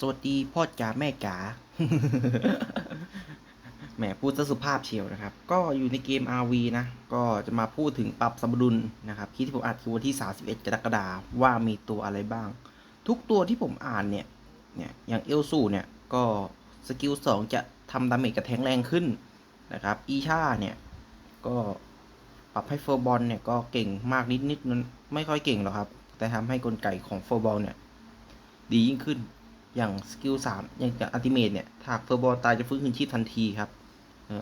สวัสดีพ่อจ๋าแม่จ๋าแหมพูดซะสุภาพเชียวนะครับ ก็อยู่ในเกม RV นะ ก็จะมาพูดถึงปรับสมดุลนะครับที่ผมอัดคือวันที่ 31 กรกฎาว่ามีตัวอะไรบ้าง ทุกตัวที่ผมอ่านเนี่ย เนี่ย อย่างเอลซูเนี่ย ก็สกิล 2 จะทำดาเมจกระแทงแรงขึ้นนะครับ อีชาเนี่ย ก็ปรับให้เฟอร์บอลเนี่ย ก็เก่งมากนิดนิดๆมันไม่ค่อยเก่งหรอกครับ แต่ทำให้กลไกของเฟอร์บอลเนี่ย ดียิ่งขึ้น อย่างสกิลสามอย่างอัลติเมทเนี่ยถ้าเฟอร์บอลตายจะฟื้นคืนชีพทันทีครับ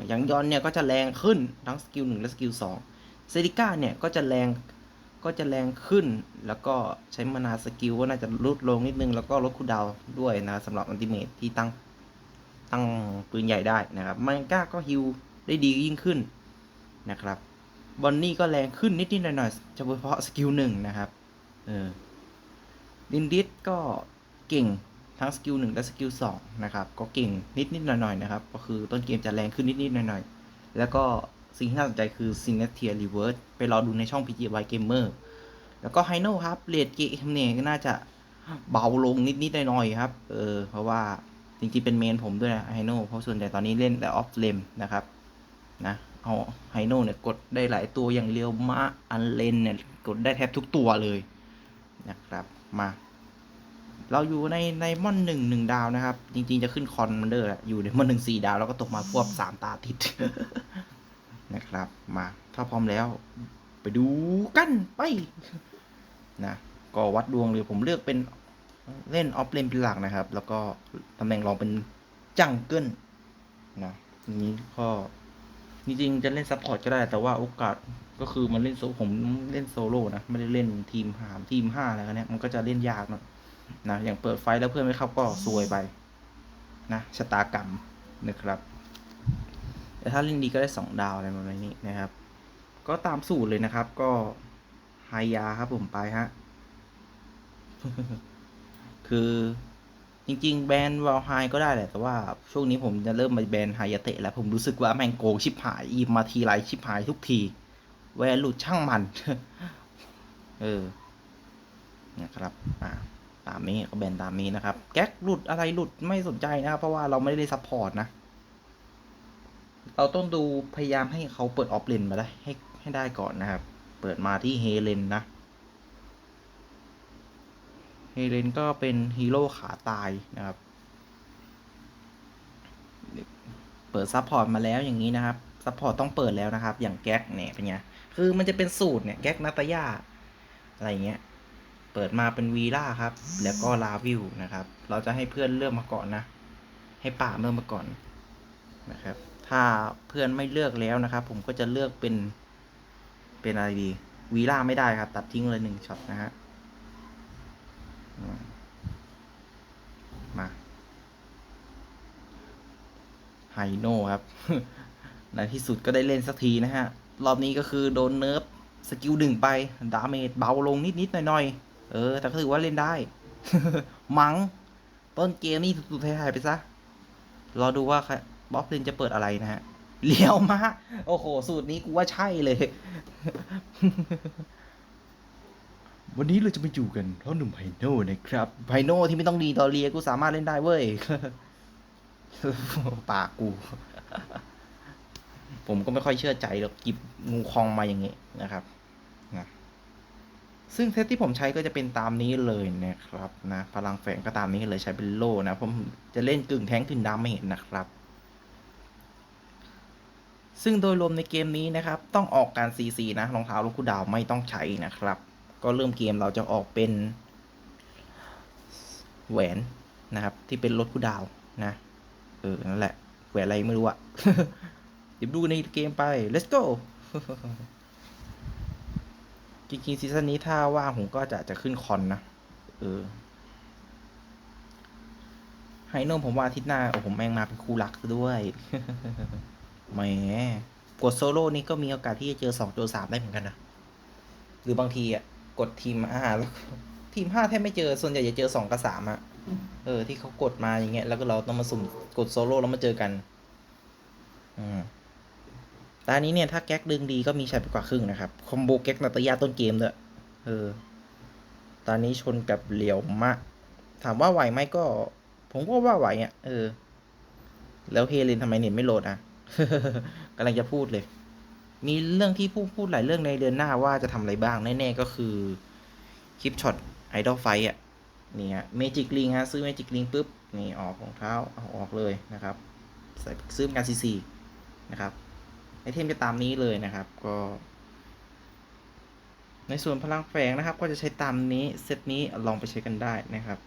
อย่างยอนเนี่ยก็จะแรงขึ้นทั้งสกิลหนึ่งและสกิลสองเซริก้าเนี่ยก็จะแรงก็จะแรงขึ้น แล้วก็ใช้มานาสกิลก็น่าจะลดลงนิดนึง แล้วก็ลดคูดาวด้วยนะสำหรับอัลติเมทที่ตั้งตั้งปืนใหญ่ได้นะครับมันก้าก็ฮิลได้ดียิ่งขึ้นนะครับบอนนี่ก็แรงขึ้นนิดๆหน่อยๆเฉพาะสกิลหนึ่งนะครับเออดินดิสก็เก่ง ทั้งสกิลหนึ่งและสกิลสองนะครับก็เก่งนิดนิดๆหน่อยๆนะครับ ก็คือต้นเกมจะแรงขึ้นนิดนิดๆหน่อยๆแล้วก็สิ่งที่น่าสนใจคือ s i n e t i a Reverse ไปรอดูในช่อง PGY Gamer แล้วก็ h i n o ครับเรดเกมเนี่ยก็น่าจะเบาลงนิดนิดๆหน่อยๆครับเออเพราะว่าจริงๆเป็นเมนผมด้วยนะ h i n o เพราะส่วนใหญ่ตอนนี้เล่นแต่ออฟเลมนะครับนะเอา h i n o เนี่ยกดได้หลายตัวอย่างเรียวมะอันเลนเนี่ยกดได้แทบทุกตัวเลยนะครับมา เราอยู่ในในม่อนหนึ่งหนึ่งดาวนะครับ จริง ๆ จะขึ้นคอนมันเดอร์อยู่ในม่อนหนึ่งสี่ดาว แล้วก็ตกมาควบสามตาติด นะครับ มาถ้าพร้อมแล้ว ไปดูกันไป นะก็วัดดวงเลยผมเลือกเป็นเล่นออฟเลนเป็นหลักนะครับ แล้วก็ตำแหน่งรองเป็นจังเกิลนะทีนี้ก็จริงๆจะเล่นซัพพอร์ตก็ได้ แต่ว่าโอกาสก็คือมันเล่นโซผมเล่นโซโล่นะ ไม่ได้เล่นทีมหามทีมห้าอะไรกันเนี้ยมันก็จะเล่นยากหน่อย นะอย่างเปิดไฟแล้วเพื่อนไม่เข้าก็ซวยไปนะชะตากรรมนะครับ แต่ถ้าเล่นดีก็ได้สองดาวอะไรประมาณนี้นะครับ ก็ตามสูตรเลยนะครับ ก็ไฮยาครับผมไปฮะคือจริง ๆ แบนวอลไฮก็ได้แหละแต่ว่า ช่วงนี้ผมจะเริ่มมาแบนไฮยาเตะแล้ว ผมรู้สึกว่าแม่งโกงชิบหายอีมาทีไรชิบหายทุกที แวร์หลุดช่างมัน เออนะครับ อ่า ตามนี้ก็แบนตามนี้นะครับ แก๊กหลุดอะไรหลุดไม่สนใจนะครับ เพราะว่าเราไม่ได้ซัพพอร์ตนะ เราต้องดูพยายามให้เขาเปิดออฟเลนมาได้ให้ให้ได้ก่อนนะครับ เปิดมาที่เฮเลนนะ เฮเลนก็เป็นฮีโร่ขาตายนะครับ เปิดซัพพอร์ตมาแล้วอย่างนี้นะครับซัพพอร์ตต้องเปิดแล้วนะครับ อย่างแก๊กเนี่ยเป็นไง คือมันจะเป็นสูตรเนี่ยแก๊กนาตายาอะไรเงี้ย เปิดมาเป็นวีล่าครับ แล้วก็ลาวิวนะครับ เราจะให้เพื่อนเลือกมาก่อนนะ ให้ป่าเลือกมาก่อนนะครับ ถ้าเพื่อนไม่เลือกแล้วนะครับ ผมก็จะเลือกเป็น เป็นอะไรดีวีล่าไม่ได้ครับ ตัดทิ้งเลยหนึ่งช็อตนะฮะมมาไฮโน่ครับ ในที่สุดก็ได้เล่นสักทีนะฮะ รอบนี้ก็คือโดนเนิร์ฟสกิลหนึ่งไป ดาเมจเบาลงนิด ๆ หน่อย ๆ เออ แต่ก็ถือว่าเล่นได้ มัง้งต้นเกมนี่สุดๆท้ายๆไปซะ รอดูว่าบ๊อบเลนจะเปิดอะไรนะฮะ เลี้ยวมา โอ้โห สูตรนี้กูว่าใช่เลย วันนี้เราจะมาอยู่กันเพราะหนุ่มไพโน่นะครับไพโน่ที่ไม่ต้องดีต่อเรียกูสามารถเล่นได้เว้ย ปากกู ผมก็ไม่ค่อยเชื่อใจหรอกกิบงูคองมาอย่างงี้นะครับนะ ซึ่งเซตที่ผมใช้ก็จะเป็นตามนี้เลยนะครับนะพลังแฝงก็ตามนี้เลยใช้เป็นโล่นะ ผมจะเล่นกึ่งแท้งกึ่งดาเมจนะครับ ซึ่งโดยรวมในเกมนี้นะครับ ต้องออกการ CC นะรองเท้าลูกคูดาวไม่ต้องใช้นะครับ ก็เริ่มเกมเราจะออกเป็น แหวนนะครับ ที่เป็นรถคูดาวนะเออนั่นแหละแหวนอะไรไม่รู้อะเดี๋ยวดูในเกมไป let's go จริงๆซีซั่นนี้ถ้าว่างผมก็จะจะขึ้นคอนนะ เออ ไฮโนมผมว่าอาทิตย์หน้าโอ้ผมแม่งมาเป็นคู่รักด้วยแหมกดโซโล่นี่ก็มีโอกาสที่จะเจอสองเจสามได้เหมือนกันนะ หรือบางทีอะ กดทีมห้าแล้วทีมห้าแทบไม่เจอ ส่วนใหญ่จะเจอสองกับสามอะ เออ ที่เขากดมาอย่างเงี้ย แล้วก็เราต้องมาสุ่มกดโซโล่แล้วมาเจอกัน อืม ตอนนี้เนี่ยถ้าแก๊กดึงดีก็มีชัยไปกว่าครึ่งนะครับ คอมโบแก๊กนาตยาต้นเกมด้วยเออ ตอนนี้ชนกับเหลียวมะ ถามว่าไหวไหมก็ ผมก็ว่าไหวอะ เออ แล้วเฮเลนทำไมเน็ตไม่โหลดอะกำลังจะพูดเลย มีเรื่องที่พูดพูดหลายเรื่องในเดือนหน้าว่าจะทำอะไรบ้าง แน่ๆก็คือ คลิปช็อตไอดอลไฟอะ นี่ฮะเมจิกลิงฮะ ซื้อเมจิกลิงปุ๊บ นี่ออกของเท้าเอาออกเลยนะครับ ใส่ซื้อการซีซีนะครับ ไอเทมจะตามนี้เลยนะครับ ก็ ในส่วนพลังแฝงนะครับ ก็จะใช้ตามนี้เซตนี้ลองไปใช้กันได้นะครับ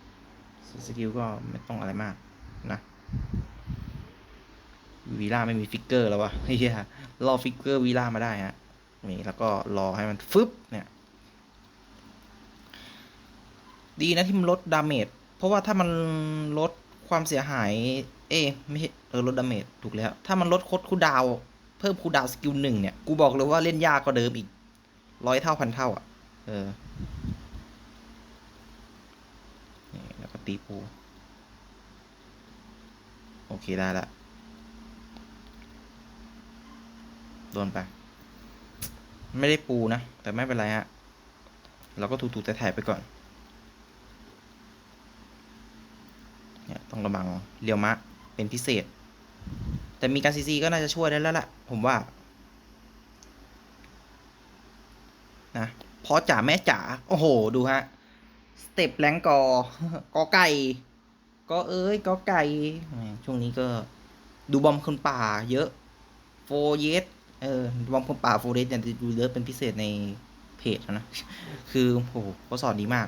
สสกิลก็ไม่ต้องอะไรมากนะวีล่าไม่มีฟิกเกอร์แล้ววะเฮียรอฟิกเกอร์วีล่ามาได้ฮะนี่แล้วก็รอให้มันฟึบเนี่ย ดีนะที่มันลดดาเมจเพราะว่าถ้ามันลดความเสียหาย เอไม่ใช่เออลดดาเมจถูกแล้ว ถ้ามันลดโคดคูดาว เพิ่มคูดาวสกิลหนึ่งเนี่ย กูบอกเลยว่าเล่นยากกว่าเดิมอีกร้อยเท่าพันเท่า อะ เออนี่แล้วก็ตีปู โอเค ได้ละโดนไป ไม่ได้ปูนะ แต่ไม่เป็นไรฮะ เราก็ถูๆแต่ถ่ายไปก่อน เนี่ย ต้องระวังเรียวมะ เป็นพิเศษ แต่มีการซีซีก็น่าจะช่วยได้แล้วล่ะ ผมว่า นะพอจ๋าแม่จ๋าโอ้โห ดูฮะ สเต็ปแรงกอกอไก่ ก็เอ้ยก็ไก่ ช่วงนี้ก็ ดูบอมคนป่า เยอะ โฟเยสเออบอมคนป่าโฟเยสเนี่ยจะดูเยอะเป็นพิเศษในเพจนะ คือโอ้โหเขาสอนดีมาก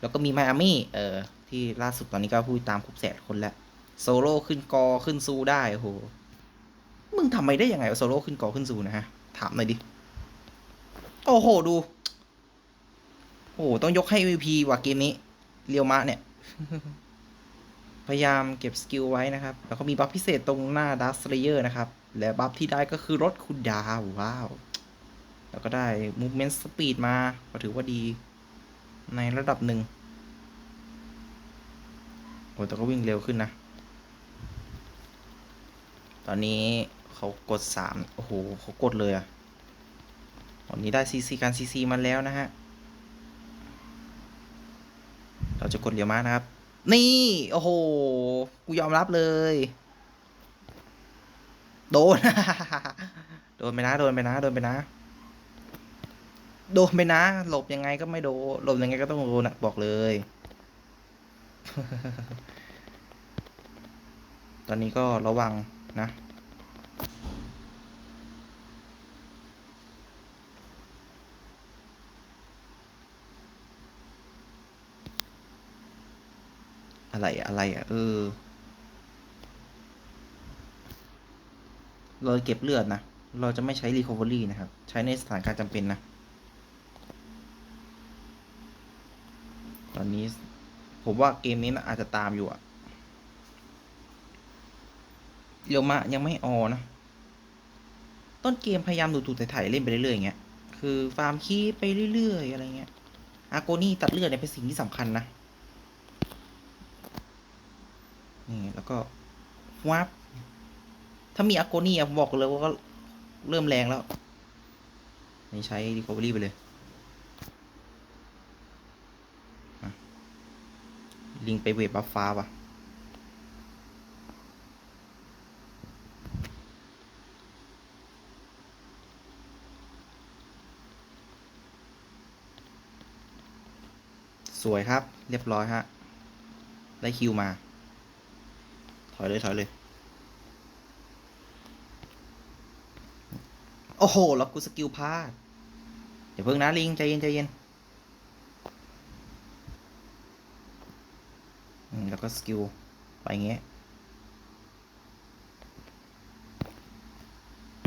แล้วก็มีไมอามี่ เออ ที่ล่าสุดตอนนี้ก็พูดตามครบแสนคนแล้ว โซโล่ขึ้นกอขึ้นซูได้โอ้โหมึงทำไมได้ยังไงโซโล่ขึ้นกอขึ้นซูนะฮะ ถามหน่อยดิ โอ้โหดู โอ้โหต้องยกให้ MVP ว่ะเกมนี้ เรียวมะเนี่ย พยายามเก็บสกิลไว้นะครับ แล้วก็มีบัฟพิเศษตรงหน้าดัสเลเยอร์นะครับ และบัฟที่ได้ก็คือรถคุณดาว ว้าว แล้วก็ได้ Movement Speed มาก็ถือว่าดี ในระดับหนึ่งโอ้แต่ก็วิ่งเร็วขึ้นนะ ตอนนี้เขากดสามโอ้โหเขากดเลยอะตอนนี้ได้ซีซีการซีซีมาแล้วนะฮะ เราจะกดเรียวมานะครับ นี่ โอ้โห กูยอมรับเลย โดน โดนไปนะ โดนไปนะ โดนไปนะ โดนไปนะ หลบยังไงก็ไม่โดน หลบยังไงก็ต้องโดนอะบอกเลย ตอนนี้ก็ระวัง นะอะไรอะอะไรอะเออเราเก็บเลือดนะ เราจะไม่ใช้ recovery นะครับ ใช้ในสถานการณ์จำเป็นนะ ตอนนี้ ผมว่าเกมนี้นะอาจจะตามอยู่อะ เรียวมะยังไม่ออนะ ต้นเกมพยายามดูถูกถ่ายเล่นไปเรื่อยๆอย่างเงี้ย คือฟาร์มคีไปเรื่อยๆอะไรเงี้ย อาโกนี่ตัดเลือดเนี่ยเป็นสิ่งที่สำคัญนะ นี่แล้วก็วับถ้ามีอาโกนี่อะผมบอกเลยว่าก็เริ่มแรงแล้วนี่ใช้ recovery ไปเลยลิงไปเวทบัฟฟ้าป่ะ สวยครับ เรียบร้อยฮะ ได้คิวมา ถอยเลย ถอยเลย โอ้โหแล้วกูสกิลพลาดเดี๋ยวเพิ่งนะลิง ใจเย็น ใจเย็น แล้วก็สกิล ไปเงี้ย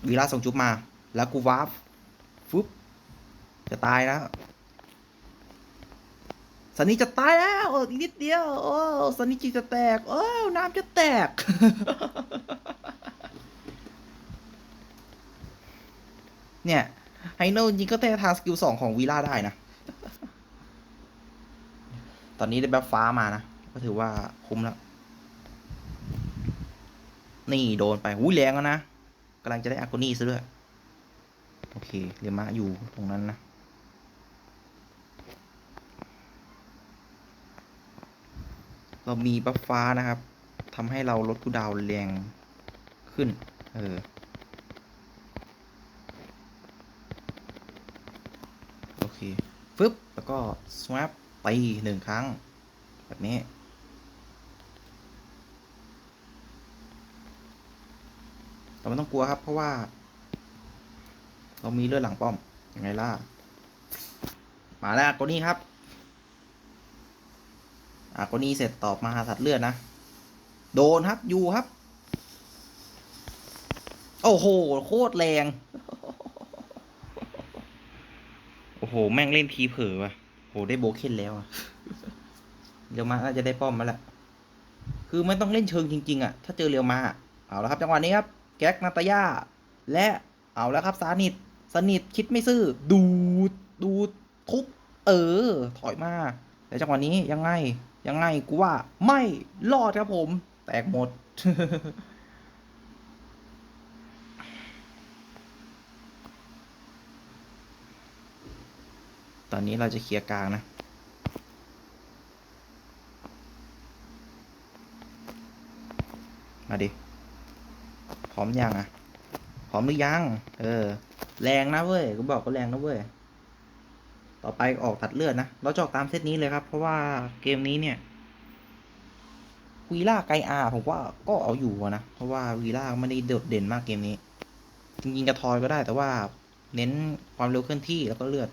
วีล่าส่งจุ๊บมา แล้วกูวาร์ปฟึบจะตายแล้ว สันนี่จะตายแล้วอีกนิดเดียว โอ้สันนี่จีจะแตก โอ้น้ำจะแตก เนี่ยไฮโนจริงก็แต้ทางสกิลสองของวีล่าได้นะ ตอนนี้ได้แบบฟ้ามานะ ก็ถือว่าคุ้มแล้ว นี่โดนไปหุ้ยแรงแล้วนะกำลังจะได้อากูนี่ซะด้วย โอเคเรียมาอยู่ตรงนั้นนะ เรามีบัฟฟ้านะครับทำให้เราลดคูดาวแรงขึ้น เออโอเคฟึบแล้วก็ swap ตีหนึ่งครั้ง แบบนี้แต่ไม่ต้องกลัวครับ เพราะว่า เรามีเลือดหลังป้อมยังไงล่ะ มาแล้วกดนี้ครับ อะกดนี้เสร็จตอบมหาสัตว์เลือดนะ โดนครับอยู่ครับ โอ้โห โคตรแรง โอ้โห แม่งเล่นทีเผลอว่ะโหได้โบเคนแล้วอะเรียวมาน่าจะได้ป้อมมาแล้วคือไม่ต้องเล่นเชิงจริง ๆอะถ้าเจอเรียวมา เอาแล้วครับ จังหวะนี้ครับ แก๊กนาตาย่า และเอาแล้วครับสานิทสนิทคิดไม่ซื่อ ดูด ดูดทุบเออ ถอยมา แต่จังหวะนี้ยังไง ยังไงกูว่าไม่รอดครับผม แตกหมด ตอนนี้เราจะเคลียร์กลางนะมาดิ พร้อมยังอะ พร้อมหรือยัง เออ แรงนะเว้ย กูบอกก็แรงนะเว้ย ต่อไปออกตัดเลือดนะ เราจะออกตามเซตนี้เลยครับ เพราะว่าเกมนี้เนี่ยวีล่าไกอาผมว่าก็เอาอยู่นะ เพราะว่าวีล่าไม่ได้โดดเด่นมากเกมนี้ จริงๆกระทอยก็ได้แต่ว่าเน้นความเร็วเคลื่อนที่แล้วก็เลือด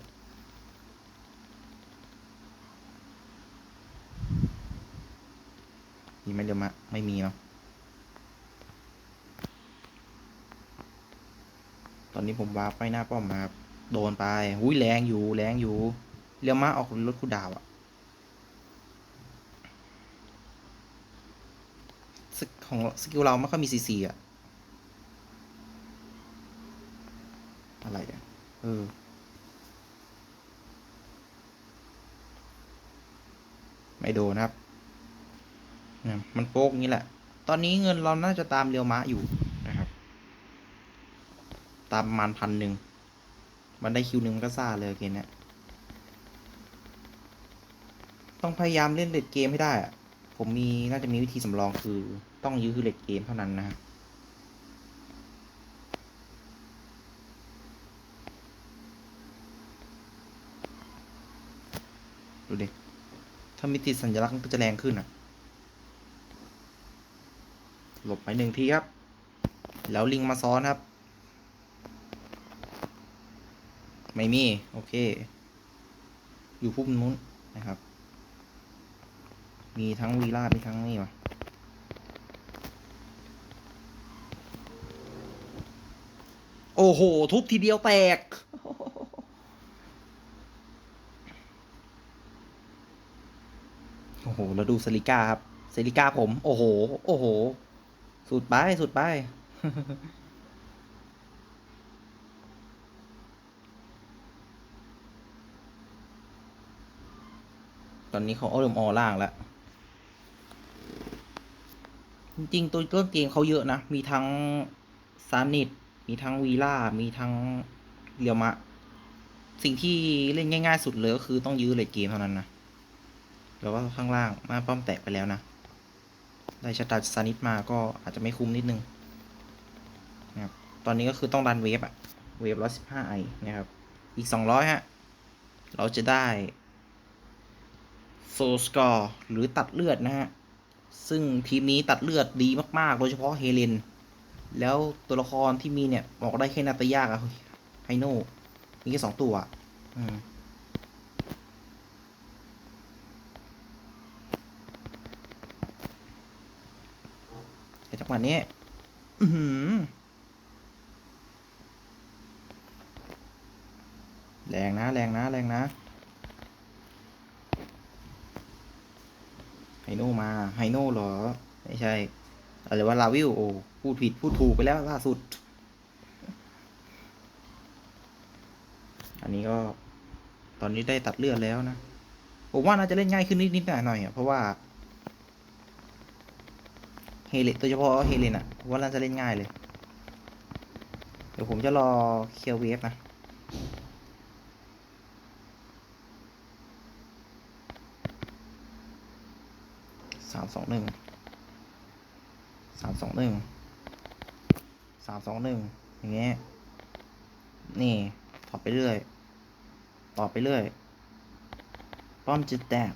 มีไหมเดี๋ยวมาไม่มีเนาะตอนนี้ผมวาร์ปไปหน้าป้อมมาครับ โดนไปอุ้ยแรงอยู่แรงอยู่เรียวมาออกรถคูดาวอะสของสกิลเราไม่ค่อยมีซีซีอะอะไรอะเออไม่โดนครับเนี่ยมันโป๊กงี้แหละ ตอนนี้เงินเราน่าจะตามเรียวมะอยู่นะครับ ตามประมาณพันหนึ่ง มันได้คิวหนึ่งมันก็ซาเลยเกมเนี้ยต้องพยายามเล่นเลดเกมให้ได้อะผมมีน่าจะมีวิธีสำรองคือต้องยื้อเลดเกมเท่านั้นนะฮะดูดิ ถ้ามีติดสัญลักษณ์มันก็จะแรงขึ้นอะ หลบไปหนึ่งทีครับ แล้วลิงมาซ้อนครับ ไม่มี โอเค อยู่พุ่มนู้นนะครับ มีทั้งวีล่ามีทั้งนี่วะโอ้โห ทุบทีเดียวแตกโอ้โห แล้วดูเซริก้าครับเซริก้าผม โอ้โห โอ้โห สุดไป สุดไป ตอนนี้เขาเอาเริ่มออล่างแล้ว จริงๆตัวต้นเกมเขาเยอะนะ มีทั้งซานิดมีทั้งวีล่า มีทั้งเรียวมะ สิ่งที่เล่นง่าย ๆ สุดเลยก็คือต้องยื้อเลยเกมเท่านั้นนะแต่ว่าข้างล่างมาป้อมแตะไปแล้วนะ ได้ชะตาซานิดมาก็อาจจะไม่คุ้มนิดนึงนะครับ ตอนนี้ก็คือต้องดันเวฟอะเวฟร้อยสิบห้าไอนะครับ อีกสองร้อยฮะ เราจะได้ โซสกอร์หรือตัดเลือดนะฮะ ซึ่งทีมนี้ตัดเลือดดีมากๆ โดยเฉพาะเฮเลน แล้วตัวละครที่มีเนี่ยบอกได้แค่นาตายากับไฮโน่ มีแค่สองตัวอืมแต่จังหวะนี้อื้อหือแรงนะ แรงนะ แรงนะ ไฮโน่มา ไฮโน่เหรอ ไม่ใช่ อะไรว่าลาวิลโอ้พูดผิด พูดถูกไปแล้วล่าสุด อันนี้ก็ ตอนนี้ได้ตัดเลือดแล้วนะ ผมว่าน่าจะเล่นง่ายขึ้นนิดนิดหน่อยหน่อยๆอะเพราะว่า เฮเลนโดยเฉพาะเฮเลนอะว่าน่าจะเล่นง่ายเลย เดี๋ยวผมจะรอเคลียร์เวฟนะ สามสองหนึ่งสามสองหนึ่งสามสองหนึ่งอย่างเงี้ยนี่ต่อไปเรื่อย ต่อไปเรื่อย ป้อมจะแตก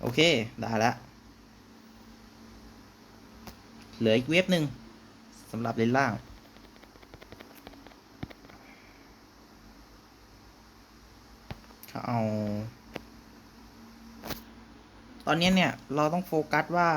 โอเค ได้แล้วเหลืออีกเว็บหนึ่งสำหรับเลนล่าง เขาเอา ตอนนี้เนี่ย เราต้องโฟกัสว่า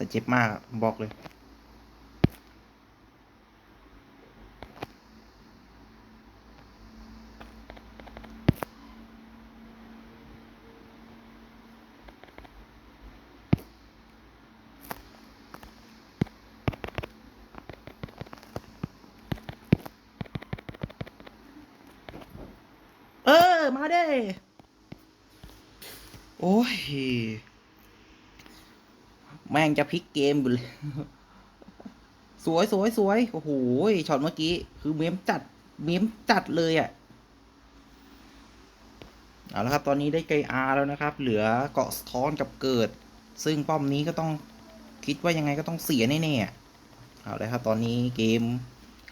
แต่เจ็บมากบอกเลย มาเด้ โอ้ย แม่งจะพลิกเกมอยู่เลยสวยสวยสวยโอ้โหช็อตเมื่อกี้ คือเมมจัด เมมจัดเลยอะ่ะ เอาละครับ ตอนนี้ได้ไกอาแล้วนะครับ เหลือเกาะสะท้อนกับเกิด ซึ่งป้อมนี้ก็ต้องคิดว่ายังไงก็ต้องเสียแน่ๆอะเอาเลยครับ ตอนนี้เกม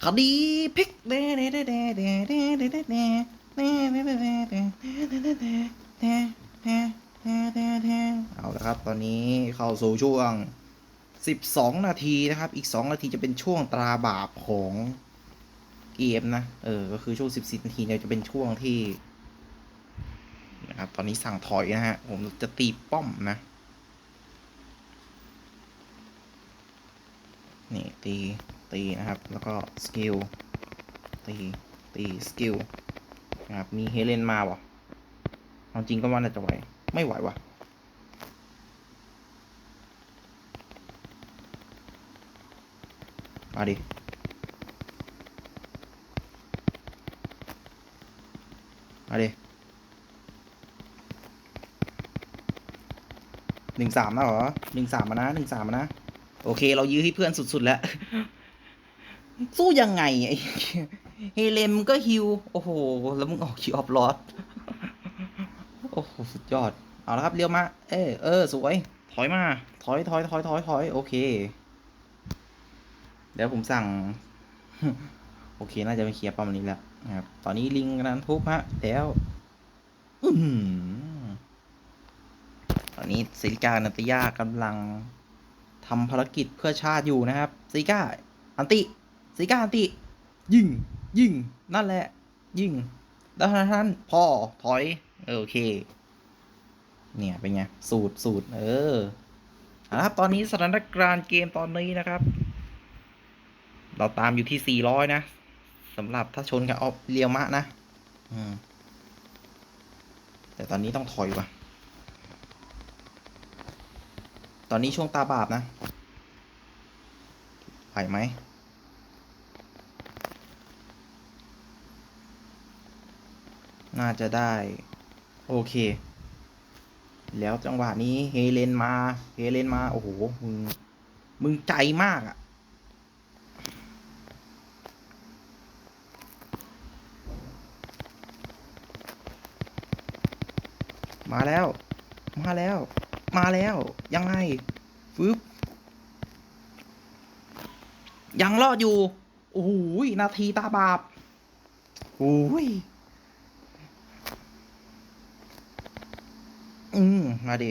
คดีพลิกเด้เด้เด้เด้เด้เด้ เอาละครับ ตอนนี้เข้าสู่ช่วง 12 นาทีนะครับ อีก 2 นาทีจะเป็นช่วงตราบาปของเกมนะ เออ ก็คือช่วง 14 นาทีเนี่ยจะเป็นช่วงที่นะครับ ตอนนี้สั่งถอยนะฮะ ผมจะตีป้อมนะ นี่ตี ตีนะครับ แล้วก็สกิล ตี ตีสกิล นะครับ มีเฮเลนมาวะเอาจริงก็ว่าน่าจะไหว ไม่ไหววะมาดิมาดิหนึ่งสามนะเหรอหนึ่งสามมานะหนึ่งสามมานะ โอเค เรายื้อให้เพื่อนสุด ๆ แล้ว สู้ยังไงไอ้ เฮเลมก็ฮิว โอ้โห แล้วมึงออกคิวออฟลอสโอ้โห สุดยอด เอาละครับ เลี้ยวมา เออเออ สวย ถอยมา ถอยถอยถอยถอยถอยโอเค เดี๋ยวผมสั่ง โอเค น่าจะไปเคลียร์ป้อมนี้แล้วนะครับ ตอนนี้ลิงกำลังทุบฮะ แล้วอือหือตอนนี้ซิลิกานันตยากำลังทำภารกิจเพื่อชาติอยู่นะครับซิลิกาอันติซิลิกาอันติ ยิง ยิง นั่นแหละ ยิง แล้วท่านพ่อถอย โอเค เนี่ย เป็นไง สูตรสูตร เอออาละครับ ตอนนี้สถานการณ์เกมตอนนี้นะครับ เราตามอยู่ที่ 400 นะสำหรับถ้าชนกับออฟเรียวมะนะแต่ตอนนี้ต้องถอยว่ะ ตอนนี้ช่วงตาบาปนะ ไหวไหม น่าจะได้ โอเค แล้วจังหวะนี้เฮเลนมา เฮเลนมา โอ้โห มึง มึงใจมากอะมาแล้ว มาแล้ว มาแล้ว ยังไง ฟึบยังรอดอยู่ โอ้โห นาทีตาบาปโอ้ย อืม มาดิ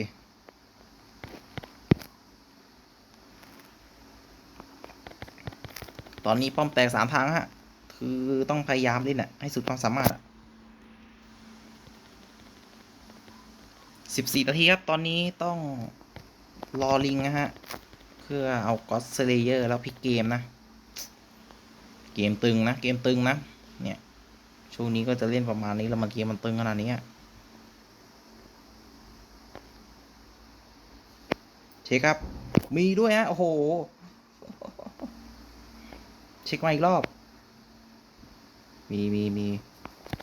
ตอนนี้ป้อมแตกสามทางฮะ คือต้องพยายามเล่นแหละให้สุดความสามารถสิบสี่นาทีครับ ตอนนี้ต้องรอลิงนะฮะ เพื่อเอาก็อตเซเลเยอร์แล้วพิกเกมนะ เกมตึงนะ เกมตึงนะ เนี่ย ช่วงนี้ก็จะเล่นประมาณนี้ แล้วมาเกมมันตึงขนาดนี้อะ เช็คครับ มีด้วยฮะ โอ้โห เช็คมาอีกรอบ มีมีมี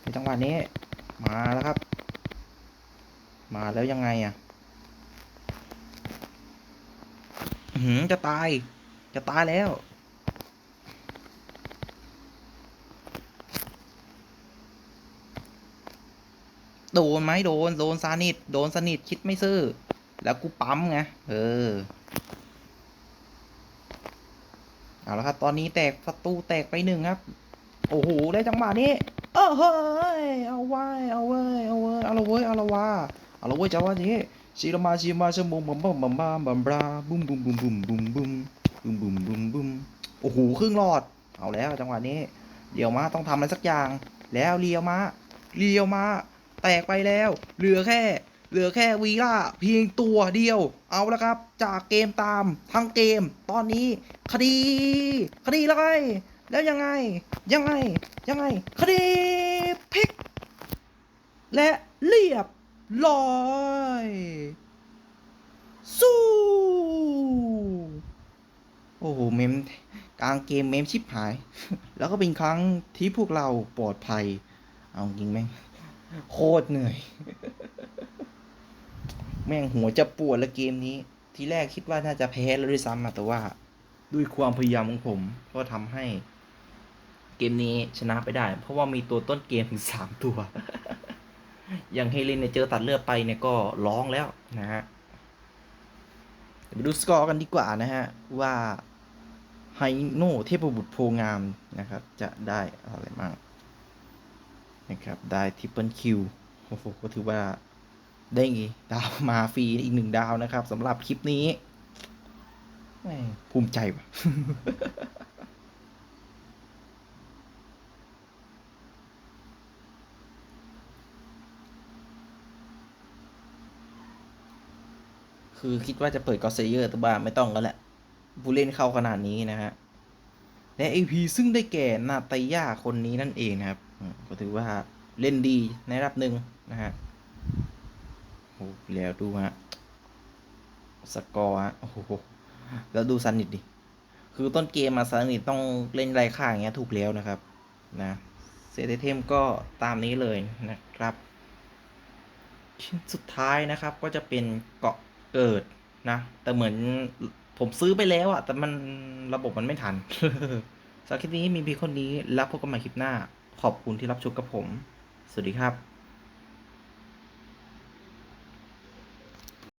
ในจังหวะนี้ มาแล้วครับ มาแล้วยังไงอะหือจะตาย จะตายแล้ว โดนไหมโดน โดนซานิดโดนสนิทคิดไม่ซื่อ แล้วกูปั๊มไง เออ เอาละครับ ตอนนี้แตกประตูแตกไปหนึ่งครับ โอ้โห ได้จังหวะนี้ เออเฮ้ย เอาไว้ เอาเว้ย เอาเว้ย เอาละเว้ย เอาละว่ะเอาละเว้ยจังหวะนี้ชิลมาชิมาชมบุมบัมบัมบัมบัมบัมบราบุมบุมบุมบุมบุมบุมบุมบุมบุมบุมโอ้โห ครึ่งหลอด เอาแล้วจังหวะนี้ เดี๋ยวมาต้องทำอะไรสักอย่าง แล้วเลียวมาเลียวมาแตกไปแล้ว เหลือแค่ เหลือแค่วีล่าเพียงตัวเดียว เอาละครับ จากเกมตามทั้งเกม ตอนนี้คดี คดีแล้วไงแล้วยังไง ยังไง ยังไง คดีพลิก และเรียบร้อยสู้โอ้โหเมมกลางเกมเมมชิบหาย แล้วก็เป็นครั้งที่พวกเราปลอดภัย เอาจริงแม่งโคตรเหนื่อย แม่งหัวจะปวดแล้วเกมนี้ ทีแรกคิดว่าน่าจะแพ้แล้วด้วยซ้ำอะแต่ว่า ด้วยความพยายามของผม ก็ทำให้ เกมนี้ชนะไปได้ เพราะว่ามีตัวต้นเกมถึงสามตัว อย่างเฮเลนเนี่ยเจอตัดเลือดไปเนี่ยก็ร้องแล้วนะฮะไปดูสกอร์กันดีกว่านะฮะ ว่าไฮโน่เทพบุตรโพงามนะครับ จะได้อะไรบ้างนะครับ ได้ทริปเปิลคิวโอ้โหก็ถือว่า ได้ไงดาวมาฟรีอีกหนึ่งดาวนะครับสำหรับคลิปนี้ภูมิใจว่ะคือคิดว่าจะเปิดกอเซเยอร์ต่ว่าไม่ต้องแล้วแหละผู้เล่นเข้าขนาดนี้นะฮะ และไอพีซึ่งได้แก่นาตายาคนนี้นั่นเองนะครับ ก็ถือว่าเล่นดีในระดับหนึ่งนะฮะ แล้วดูฮะ สกอร์ฮะ โอ้โห แล้วดูซันนิดดิ คือต้นเกมมาซันนิดต้องเล่นไรค่าอย่างเงี้ยถูกแล้วนะครับ นะ เซตเทมก็ตามนี้เลยนะครับ ชิ้นสุดท้ายนะครับก็จะเป็นเกาะเกิดนะ แต่เหมือนผมซื้อไปแล้วอะแต่มันระบบมันไม่ทันสำหรับคลิปนี้มีเพียงคนนี้ แล้วพบกันใหม่คลิปหน้า ขอบคุณที่รับชมกับผม สวัสดีครับ